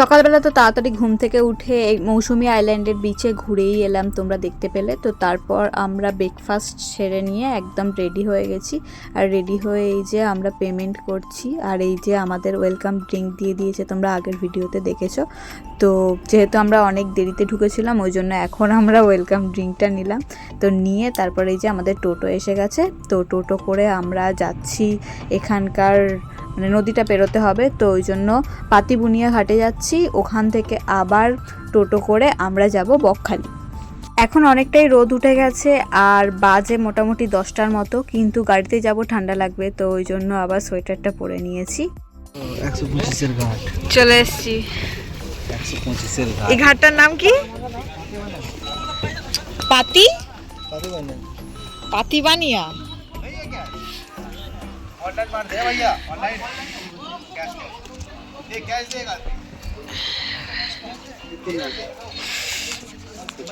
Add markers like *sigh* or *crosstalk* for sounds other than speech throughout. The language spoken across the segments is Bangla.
সকালবেলা তো তাড়াতাড়ি ঘুম থেকে উঠে এই মৌসুমি আইল্যান্ডের বিচে ঘুরেই এলাম, তোমরা দেখতে পেলে। তো তারপর আমরা ব্রেকফাস্ট সেরে নিয়ে একদম রেডি হয়ে গেছি। আর রেডি হয়ে এই যে আমরা পেমেন্ট করছি, আর এই যে আমাদের ওয়েলকাম ড্রিঙ্ক দিয়ে দিয়েছে তোমরা আগের ভিডিওতে দেখেছ। তো যেহেতু আমরা অনেক দেরিতে ঢুকেছিলাম, ওই জন্য এখন আমরা ওয়েলকাম ড্রিঙ্কটা নিলাম। তো নিয়ে তারপরে এই যে আমাদের টোটো এসে গেছে। তো টোটো করে আমরা যাচ্ছি এখানকার মানে নদীটা পেরোতে হবে তো ওই জন্য পাতিবুনিয়া ঘাটে যাচ্ছি। ওখান থেকে আবার টোটো করে আমরা যাব বকখালি। এখন অনেকটাই রোদ উঠে গেছে আর বাজে মোটামুটি দশটার মতো কিন্তু গাড়িতে যাব ঠান্ডা লাগবে তো ওই জন্য আবার সোয়েটারটা পরে নিয়েছি। চলে এসছি। এই ঘাটটার নাম কি? পাতি? পাতিবানিয়া।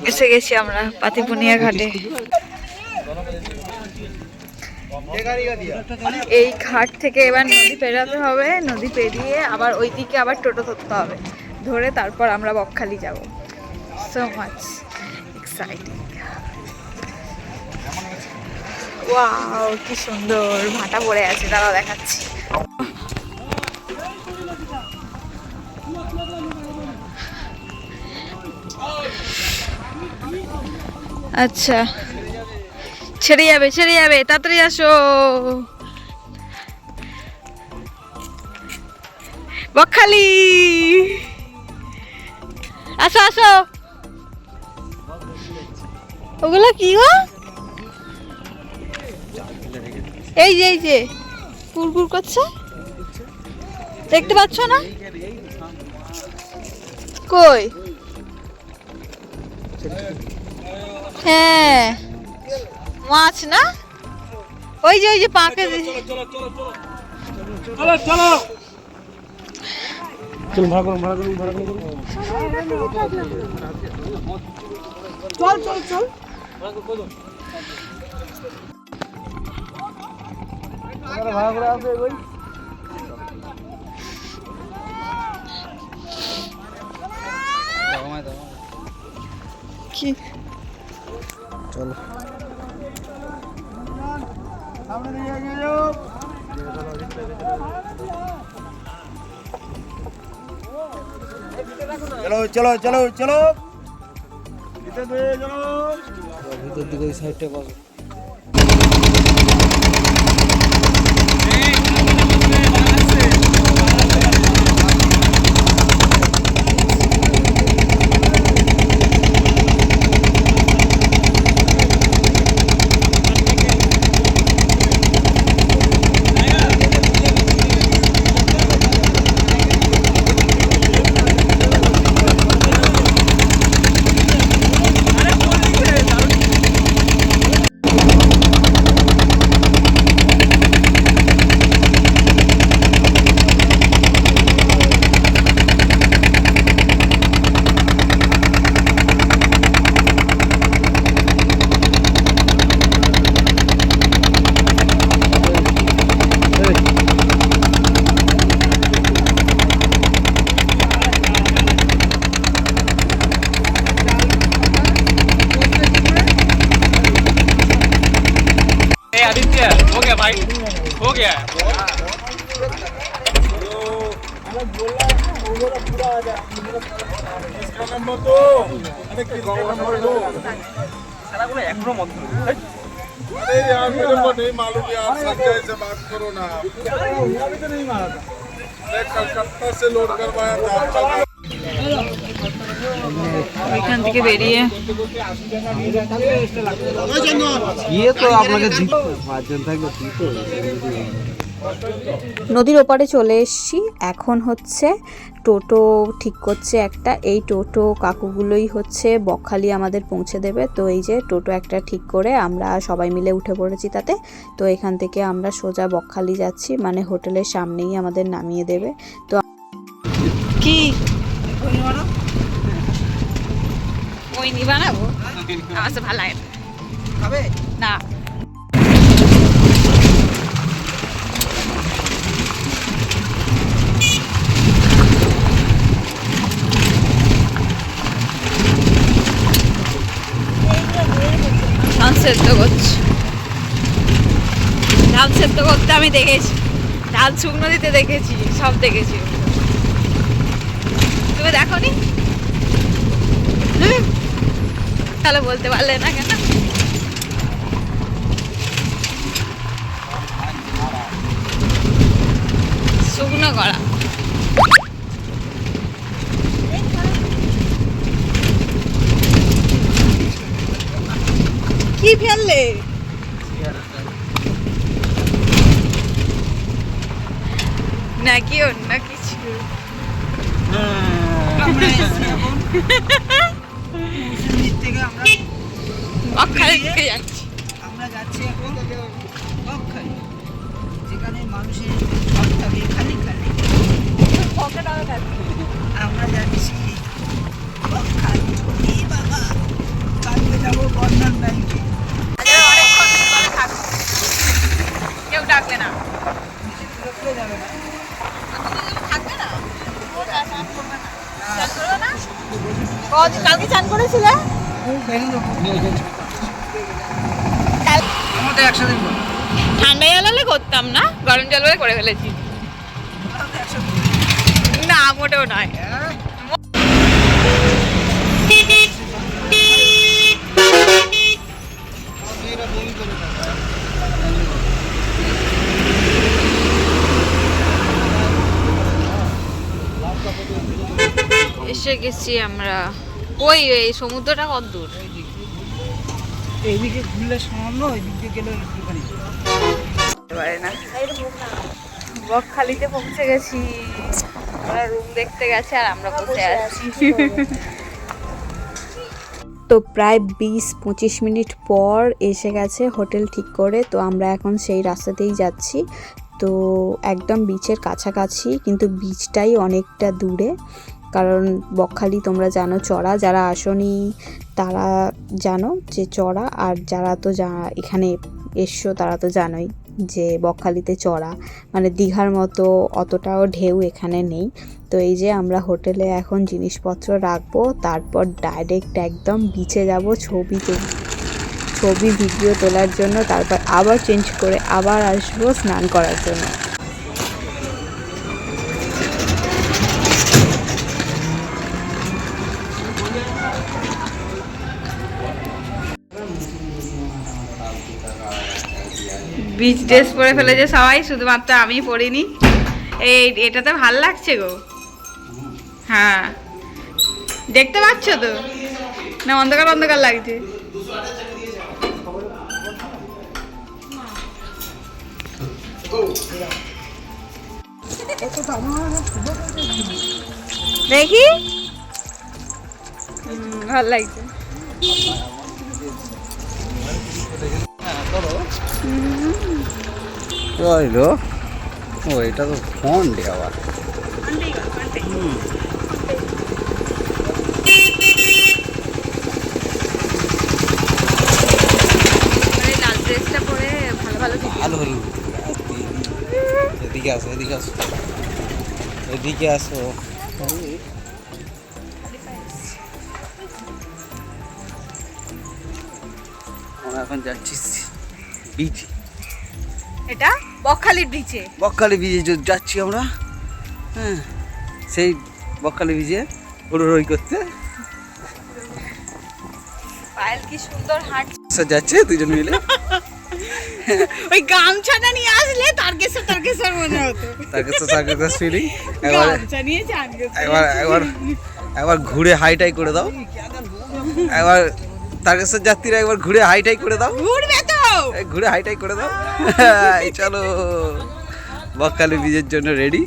এসে গেছি আমরা পাতিপুনিয়া ঘাটে। এই ঘাট থেকে এবার নদী পেরাতে হবে নদী পেরিয়ে আবার ওই দিকে আবার টোটো ধরতে হবে। ধরে তারপর আমরা বকখালি যাব। সো মাচ এক্সাইটিং ওয়াও, কি সুন্দর। ভাটা পড়ে আছে, দাঁড়াও দেখাচ্ছি। আচ্ছা। ছেড়ে যাবে ছেড়ে যাবে, তাড়াতাড়ি আসো। বকখালি। আসো আসো। ওগুলো কি গো? এই যে এই যে কুরকুর করছে। দেখতে পাচ্ছ না? কই? হ্যাঁ মাছ না? ওই যে ওই যে পাকে ভাড়া করে আসবে ওই কি? চলো। চলো চলো চলো চলো। ভিতর দিকে ওই সাইডটা পাবো अरे यार मेरे को नहीं मालूम यार संजय से बात करो ना मैं कलकत्ता से लोड करवाया था आपका ওইখান থেকে বেরিয়ে। ইয়ে তো আপনাকে পাঁচজন থাকলে নদীর ওপারে চলে এসেছি। এখন হচ্ছে টোটো ঠিক করছে একটা। এই টোটো কাকুগুলোই হচ্ছে বকখালি আমাদের পৌঁছে দেবে। তো এই যে টোটো একটা ঠিক করে আমরা সবাই মিলে উঠে পড়েছি তাতে। তো এখান থেকে আমরা সোজা বকখালি যাচ্ছি। মানে হোটেলের সামনেই আমাদের নামিয়ে দেবে। তো কি? মই নি বানাবো আমার তো ভালো লাগে না। ধান সেদ্ধ করছি। ধান সেদ্ধ করতে আমি দেখেছি। ধান শুকনো দিতে দেখেছি সব দেখেছি। তুমি দেখো নি তাহলে বলতে পারলে না কেন? শুকনো করা কি ফেললে? নাকি অন্য কিছু? *laughs* বকখালি দিকে যাচ্ছি। আমরা যাচ্ছি এখন বকখালি যেখানে মানুষের থাকে খালি খালি আমরা যাচ্ছি ঠান্ডা জল হলে করতাম না, গরম জল করে ফেলেছি। না, মোটেও নয়। এসে গেছি আমরা। ওই এই সমুদ্রটা কত দূর? এইদিকে ঘুরলে সামান্য ওইদিক গেলে একটুখানি। পারে না। বকখালিতে পৌঁছে গেছি। ওরা রুম দেখতে গেছে আর আমরা বসে আছি। তো প্রায় বিশ পঁচিশ মিনিট পর এসে গেছে হোটেল ঠিক করে। তো আমরা এখন সেই রাস্তাতেই যাচ্ছি। তো একদম বিচের কাছাকাছি কিন্তু বিচটাই অনেকটা দূরে। কারণ বকখালি তোমরা জানো চড়া, যারা আসনি তারা জানো যে চড়া, আর যারা তো জা এখানে এসছো তারা তো জানোই যে বকখালিতে চড়া। মানে দীঘার মতো অতটাও ঢেউ এখানে নেই। তো এই যে আমরা হোটেলে এখন জিনিসপত্র রাখব, তারপর ডাইরেক্ট একদম বিচে যাব ছবি ছবি ভিডিও তোলার জন্য, তারপর আবার চেঞ্জ করে আবার আসব স্নান করার জন্য। বিচ ড্রেস পরে ফেলেছে সবাই, শুধুমাত্র আমি পরিনি। এই, এটাতে ভালো লাগছে গো। হ্যাঁ। দেখতে পাচ্ছ তো? না, অন্ধকার অন্ধকার লাগছে। দেখি। ভালো লাগছে। রইল। ও এটা তো ফোন আবার। পরে ভালো ভালো video ভালো হলো। এদিকে আসো এদিকে আসো। এদিকে আসো। আমরা এখন যাচ্ছি। বিচ। এটা বকখালির বিচে। বকখালি বিচে যাচ্ছি আমরা। হ্যাঁ সেই বকখালি বিচে রই করতে। পায়েল কি সুন্দর হাঁটছে। যাচ্ছে দুজন মিলে। *laughs* ওই গামছাটা নিয়ে আসলে তারকেশ্বর তারকেশ্বর মনে হতো। তাকে তো তাকে তো ফিলিং একবার গামছা আজকে একবার একবার একবার ঘুরে হাইটাই করে দাও। একবার তারকেশ্বর যাত্রীরা একবার ঘুরে হাইটাই করে দাও। ঘুরবে তো এই ঘুরে হাইটাই করে দাও। এই চলো। বকখালি বীজের জন্য রেডি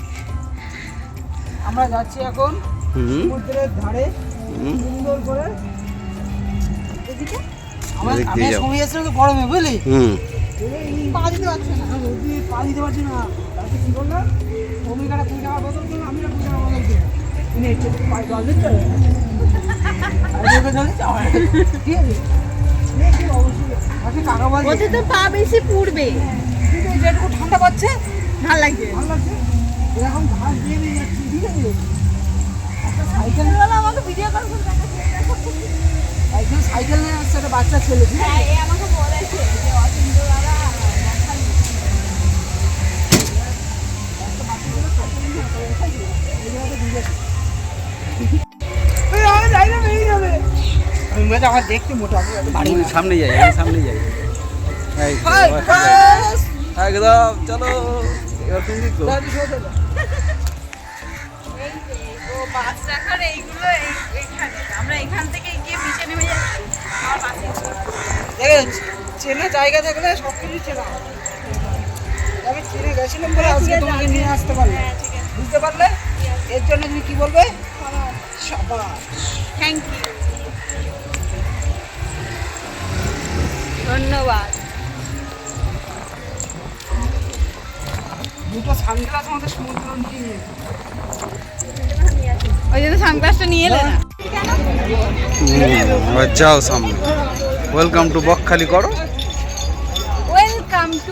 আমরা যাচ্ছি এখন সমুদ্রের ধারে সুন্দর করে। এদিকে? আমার আমি সময় এসেছিলাম গরমে বুঝলি? হুম। পা দিতে পারছি না। রোদি পা দিতে পারছি না। তারপরে কি করলাম ভূমিকাটা কুড়ি টাকা বদল করলাম আমি কুড়ি টাকা বদল দিলাম কিনে একটু পায়ে জল দিতে হবে আর এভাবে জল দিতে হবে। ঠিক আছে অবশ্যই টাকা বলছে ওতে তো পা বেশি পুড়বে। যেটুকু ঠান্ডা পাচ্ছে ভালো লাগছে ভালো লাগছে। এরকম ঘাস দিয়ে দিয়ে যাচ্ছি ঠিক আছে? একটা সাইকেল আমাকে ভিডিও কল করে একজন সাইকেল নিয়ে আসছে একটা বাচ্চা ছেলে ঠিক আছে? আমাকে বলে এই আমার যাই না বেরিয়ে যাবে। আমার দেখতে মোটা সামনে যাই আমি সামনে যাই। হাই বাস। বাস একদম চলো। এবার তুমি তো বাস রাখার এইগুলো এইখানে। আমরা এখান থেকে গিয়ে নিচে নেমে যাচ্ছি। চেনা জায়গা থাকলে সব কিছু চেনা। আমি চিনে গেছিলাম বলে আজকে তোমাকে নিয়ে আসতে পারলাম বুঝতে পারলে? এর জন্য তুমি কি বলবে? সাবাস। থ্যাংক ইউ ধন্যবাদ। দুটো সানগ্লাস আমাদের সমুদ্র নিয়ে ওই জন্য সানগ্লাসটা নিয়ে এলে না? যাও সামনে। ওয়েলকাম টু বকখালি করো। ওয়েলকাম টু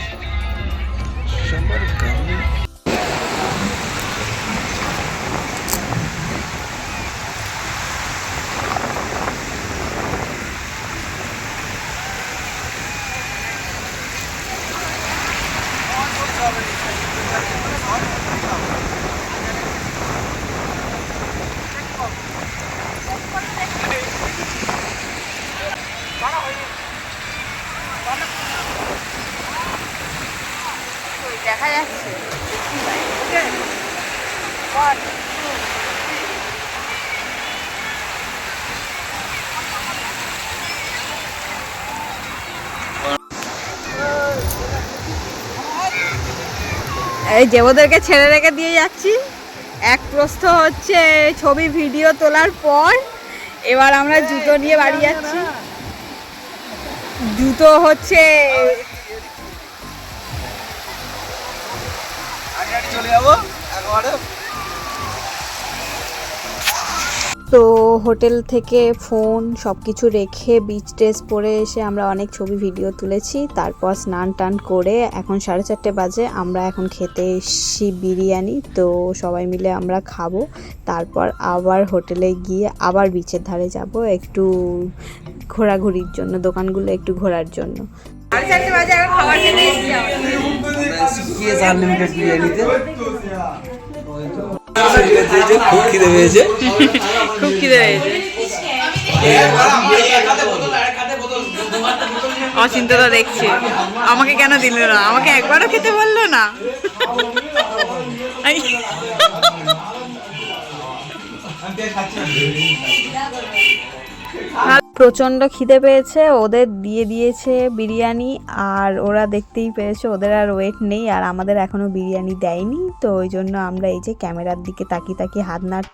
দেখা যাচ্ছে। এই যে ওদেরকে ছেড়ে রেখে দিয়ে যাচ্ছি। এক প্রস্থ হচ্ছে ছবি ভিডিও তোলার পর এবার আমরা জুতো নিয়ে বাড়ি যাচ্ছি। জুতো হচ্ছে তো হোটেল থেকে ফোন সব কিছু রেখে বিচ ড্রেস পরে এসে আমরা অনেক ছবি ভিডিও তুলেছি। তারপর স্নান টান করে এখন সাড়ে চারটে বাজে, আমরা এখন খেতে এসছি বিরিয়ানি। তো সবাই মিলে আমরা খাব। তারপর আবার হোটেলে গিয়ে আবার বিচের ধারে যাব, একটু ঘোরাঘুরির জন্য, দোকানগুলো একটু ঘোরার জন্য। আনলিমিটেড বিরিয়ানিতে খুব খিদে পেয়েছে। খুব খিদে পেয়েছে। অচিন্ততা দেখছে। আমাকে কেন দিল না? আমাকে একবারও খেতে বলল না। প্রচণ্ড খিদে পেয়েছে, ওদের দিয়ে দিয়েছে বিরিয়ানি, আর ওরা দেখতেই পেয়েছে ওদের আর ওয়েট নেই, আর আমাদের এখনও বিরিয়ানি দেয়নি, তো ওই জন্য আমরা এই যে ক্যামেরার দিকে তাকিয়ে তাকিয়ে হাত নাড়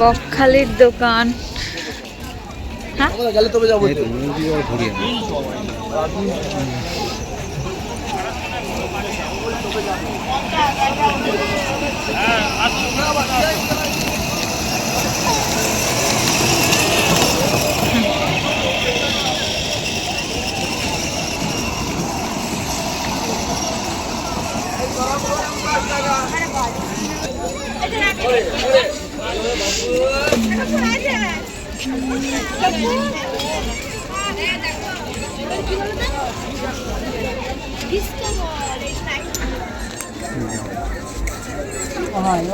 বকখালির দোকান। এই তো মুরগি আর ঘুরিয়ে হয়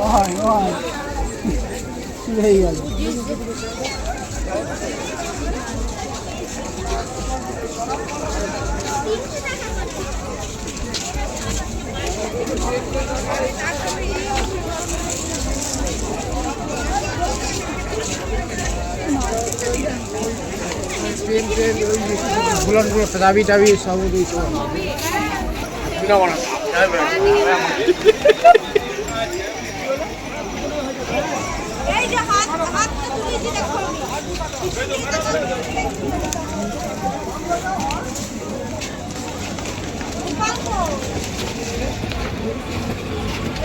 হয় হয় হয়ে গেল ট্রেন ট্রেন ওই ভুলনগুলো দাবি টাবি সব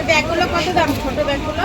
ব্যাগগুলো কত দাম ছোট ব্যাগগুলো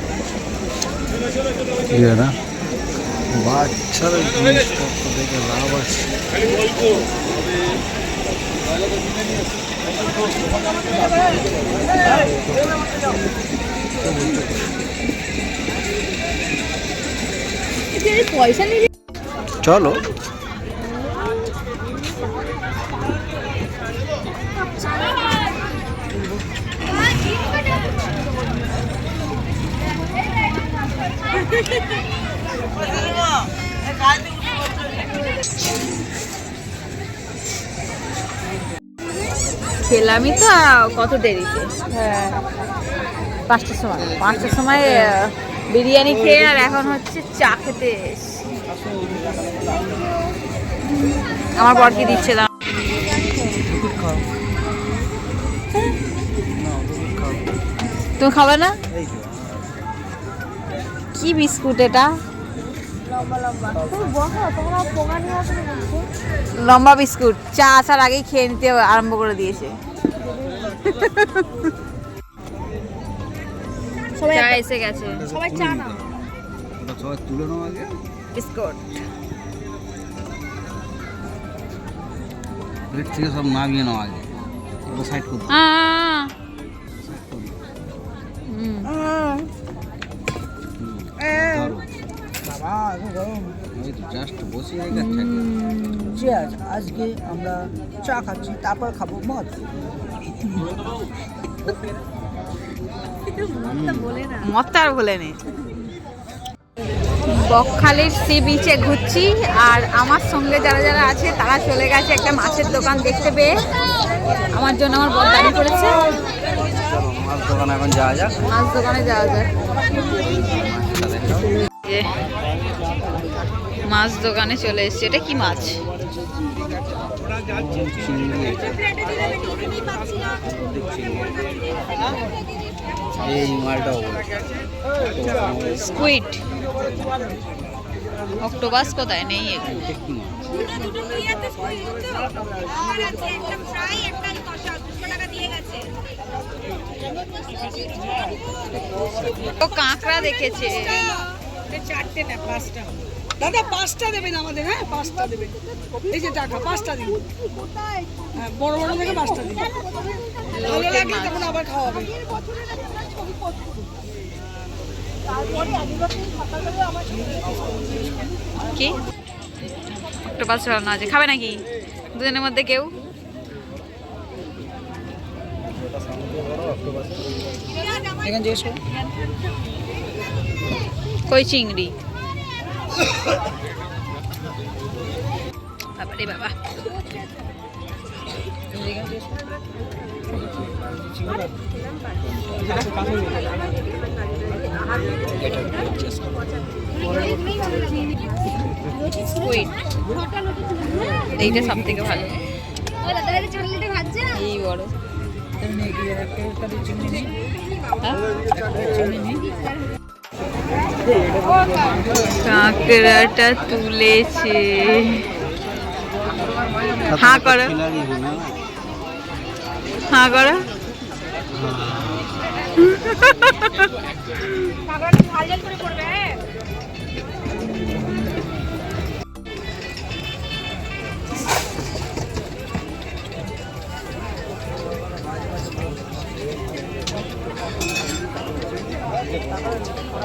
বাচ্চাদের জিনিসপত্র দেখে লাভ আছে পয়সা নিবি চলো খেলামই তো কত দেরিতে হ্যাঁ। পাঁচটার সময়। পাঁচটার সময় বিরিয়ানি খেয়ে আর এখন হচ্ছে চা খেতে আমার বর কি দিচ্ছে দাঁড়া তুমি খাবে না? কি বিস্কুট এটা? লম্বা বিস্কুট। চা আসার আগেই খেয়ে নিতে আরম্ভ করে দিয়েছে। চা এসে গেছে। সবাই চা না সবাই তুলে নাও আগে। বিস্কুট। প্লেট থেকে সব নামিয়ে নাও আগে। সাইড করতে ধরো যে আজ আজকে আমরা চা খাচ্ছি তারপর খাব মদ। মতটা আর বলে নে বকখালির সি বিচে ঘুরছি আর আমার সঙ্গে যারা যারা আছে তারা চলে গেছে একটা মাছের দোকান দেখতে পেয়ে। আমার জন্য আমার বর দাঁড়িয়ে করেছে মাছ দোকানে এখন যাওয়া যাক। মাছ দোকানে যাওয়া যায় মাছটা দেখাও যে মাছ দোকানে চলে এসেছে। এটা কি মাছ? চিংড়ি এই মালটাও স্কুইড অক্টোবাস কোথায়? নেই কাঁকড়া দেখেছে। চারটে না পাঁচটা। দাদা, পাঁচটা দেবেন আমাদের হ্যাঁ? পাঁচটা দেবেন। এই যে টাকা, পাঁচটা দিন। হ্যাঁ বড় বড় থেকে পাঁচটা দিন। ভালো লাগলে তখন আবার খাওয়াবে কি? অক্টোপাস ছড়ানো আছে। খাবে নাকি? দুজনের মধ্যে কেউ? কই চিংড়ি? বাবারে বাবা। এইটা সব থেকে ভালো। এই বড়। কাঁকড়াটা তুলেছে। হা হ্যাঁ, করো। হা করো। হ্যাঁ,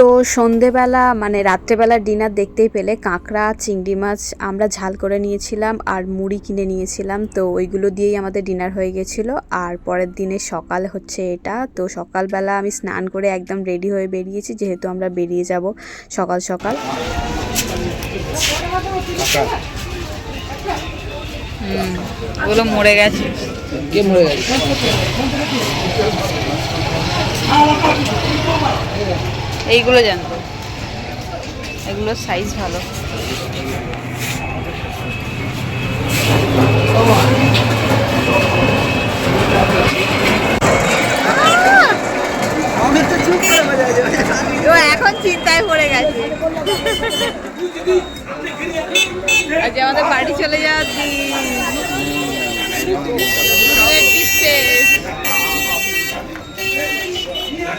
তো সন্ধেবেলা মানে রাত্রেবেলা ডিনার দেখতেই পেলে কাঁকড়া চিংড়ি মাছ আমরা ঝাল করে নিয়েছিলাম আর মুড়ি কিনে নিয়েছিলাম। তো ওইগুলো দিয়েই আমাদের ডিনার হয়ে গেছিল। আর পরের দিনে সকাল হচ্ছে এটা। তো সকালবেলা আমি স্নান করে একদম রেডি হয়ে বেরিয়েছি যেহেতু আমরা বেরিয়ে যাব সকাল সকাল। ওগুলো মরে গেছে। কে মরে গেছে? এইগুলো জানতো। এগুলোর সাইজ ভালো। এখন চিন্তায় পড়ে গেছে। আজ আমাদের বাড়ি চলে যাওয়ার দিন।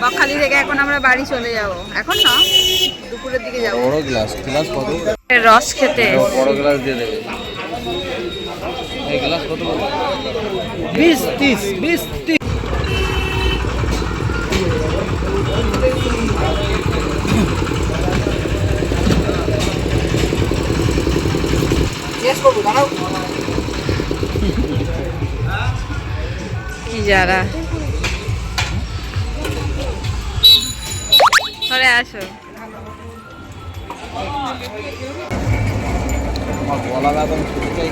বকখালি থেকে এখন আমরা বাড়ি চলে যাব। এখন না দুপুরের দিকে যাব। বড় গ্লাস গ্লাস কত? রস খেতে। বড় গ্লাস দিয়ে দেবে। এই গ্লাস কত বড়? বিশ তিরিশ বিশ কি যারা। সরে আসো। আমার গলা ব্যথা আমি শুনতে চাই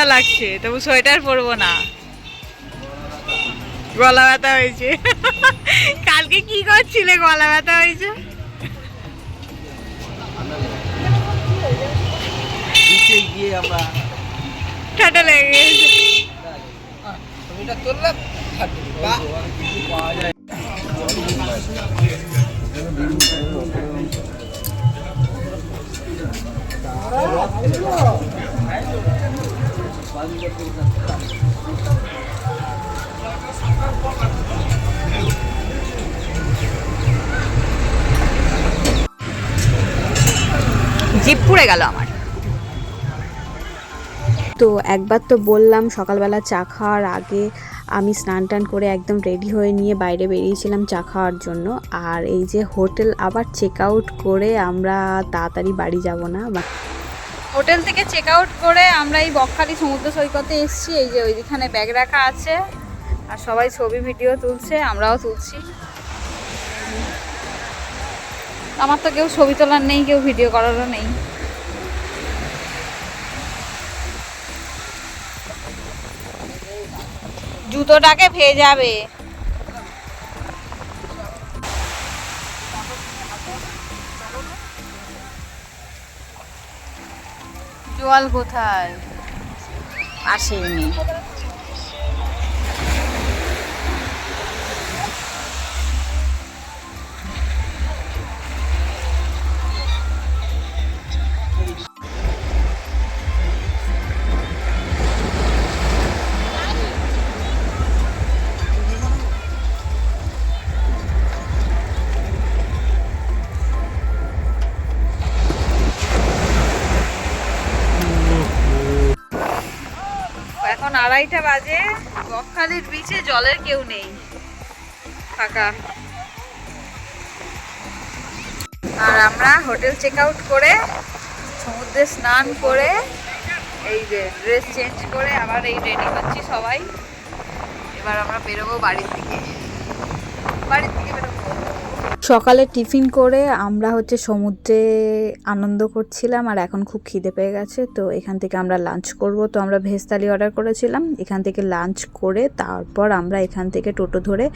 ঠান্ডা লাগছে তবু সোয়েটার পরবো না। গলা ব্যথা হয়েছে। কালকে কি করছিলে গলা ব্যথা হয়েছে? ঠান্ডা লেগে গেছে। পাওয়া যায় জিপ পুড়ে গেল আমার। তো একবার তো বললাম, সকালবেলা চা খাওয়ার আগে আমি স্নান টান করে একদম রেডি হয়ে নিয়ে বাইরে বেরিয়েছিলাম চা খাওয়ার জন্য। আর এই যে হোটেল আবার চেক আউট করে আমরা তাড়াতাড়ি বাড়ি যাব না হোটেল থেকে চেক আউট করে আমরা এই বকখালি সমুদ্র সৈকতে এসেছি। এই যে ওইখানে ব্যাগ রাখা আছে। আর সবাই ছবি ভিডিও তুলছে, আমরাও তুলছি। আমার তো কেউ ছবি তোলার নেই, কেউ ভিডিও করারও নেই। জুতোটাকে ভেজাবে। জল কোথায়? আসেনি। আড়াইটা বাজে, বকখালির বিচে জলের কেউ নেই। ফাঁকা। আর আমরা হোটেল চেক আউট করে, সমুদ্রে স্নান করে, এই যে ড্রেস চেঞ্জ করে আবার এই রেডি হচ্ছি সবাই। এবার আমরা বেরোবো বাড়ির দিকে। বাড়ির দিকে বেরোবো। সকালে টিফিন করে আমরা হচ্ছে সমুদ্রে আনন্দ করছিলাম আর এখন খুব খিদে পেয়ে গেছে, তো এখান থেকে আমরা লাঞ্চ করব। তো আমরা ভেজ থালি অর্ডার করেছিলাম, এখান থেকে লাঞ্চ করে তারপর আমরা এখান থেকে টোটো ধরে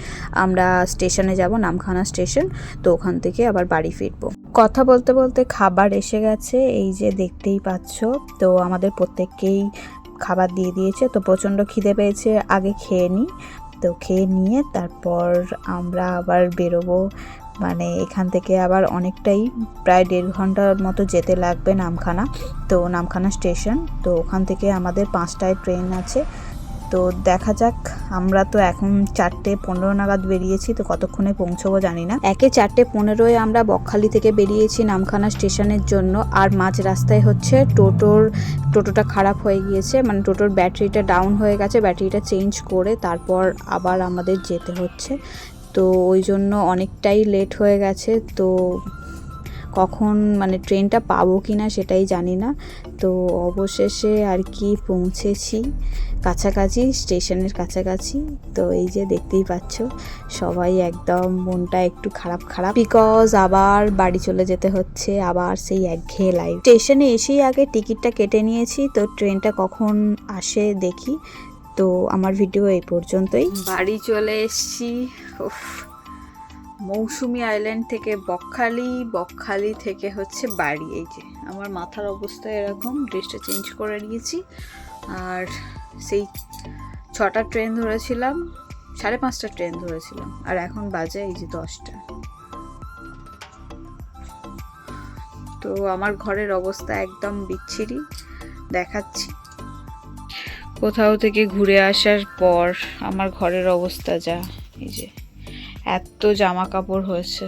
আমরা স্টেশনে যাব, নামখানা স্টেশন তো ওখান থেকে আবার বাড়ি ফিরবো। কথা বলতে বলতে খাবার এসে গেছে, এই যে দেখতেই পাচ্ছ, তো আমাদের প্রত্যেককেই খাবার দিয়ে দিয়েছে, তো প্রচণ্ড খিদে পেয়েছে, আগে খেয়ে নিই তো খেয়ে নিয়ে তারপর আমরা আবার বেরোবো মানে এখান থেকে আবার অনেকটাই প্রায় দেড় ঘণ্টার মতো যেতে লাগবে নামখানা, তো নামখানা স্টেশন। তো ওখান থেকে আমাদের পাঁচটায় ট্রেন আছে। তো দেখা যাক, আমরা তো এখন চারটে পনেরো নাগাদ বেরিয়েছি, তো কতক্ষণে পৌঁছবো জানি না। একে চারটে পনেরোয় আমরা বকখালি থেকে বেরিয়েছি নামখানা স্টেশনের জন্য, আর মাঝ রাস্তায় হচ্ছে টোটোর, টোটোটা খারাপ হয়ে গিয়েছে মানে টোটোর ব্যাটারিটা ডাউন হয়ে গেছে, ব্যাটারিটা চেঞ্জ করে তারপর আবার আমাদের যেতে হচ্ছে। তো ওই জন্য অনেকটাই লেট হয়ে গেছে। তো কখন মানে ট্রেনটা পাবো কি না সেটাই জানি না। তো অবশেষে আর কি পৌঁছেছি। কাছাকাছি, স্টেশনের কাছাকাছি। তো এই যে দেখতেই পাচ্ছ, সবাই একদম মনটা একটু খারাপ খারাপ। বিকজ আবার বাড়ি চলে যেতে হচ্ছে, আবার সেই একঘেয়ে লাইফ স্টেশনে এসেই আগে টিকিটটা কেটে নিয়েছি। তো ট্রেনটা কখন আসে দেখি। তো আমার ভিডিও এই পর্যন্তই। বাড়ি চলে এসছি। মৌসুমি আইল্যান্ড থেকে বকখালি বকখালি থেকে হচ্ছে বাড়ি। এই যে, আমার মাথার অবস্থা এরকম, ড্রেসটা চেঞ্জ করে নিয়েছি। আর সেই ছটা ট্রেন ধরেছিলাম, সাড়ে পাঁচটা ট্রেন ধরেছিলাম, আর এখন বাজে এই যে দশটা। তো আমার ঘরের অবস্থা একদম বিচ্ছিরি, দেখাচ্ছি। কোথাও থেকে ঘুরে আসার পর আমার ঘরের অবস্থা যা, এই যে এত জামা কাপড় হয়েছে।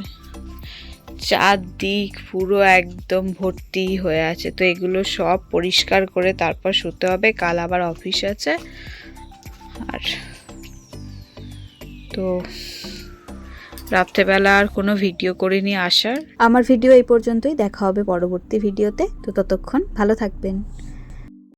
চারদিক পুরো একদম ভর্তি হয়ে আছে। তো এগুলো সব পরিষ্কার করে তারপর শুতে হবে। কাল আবার অফিস আছে। আর তো রাত্রেবেলা আর কোনো ভিডিও করিনি আসার। আমার ভিডিও এই পর্যন্তই। দেখা হবে পরবর্তী ভিডিওতে। তো ততক্ষণ ভালো থাকবেন।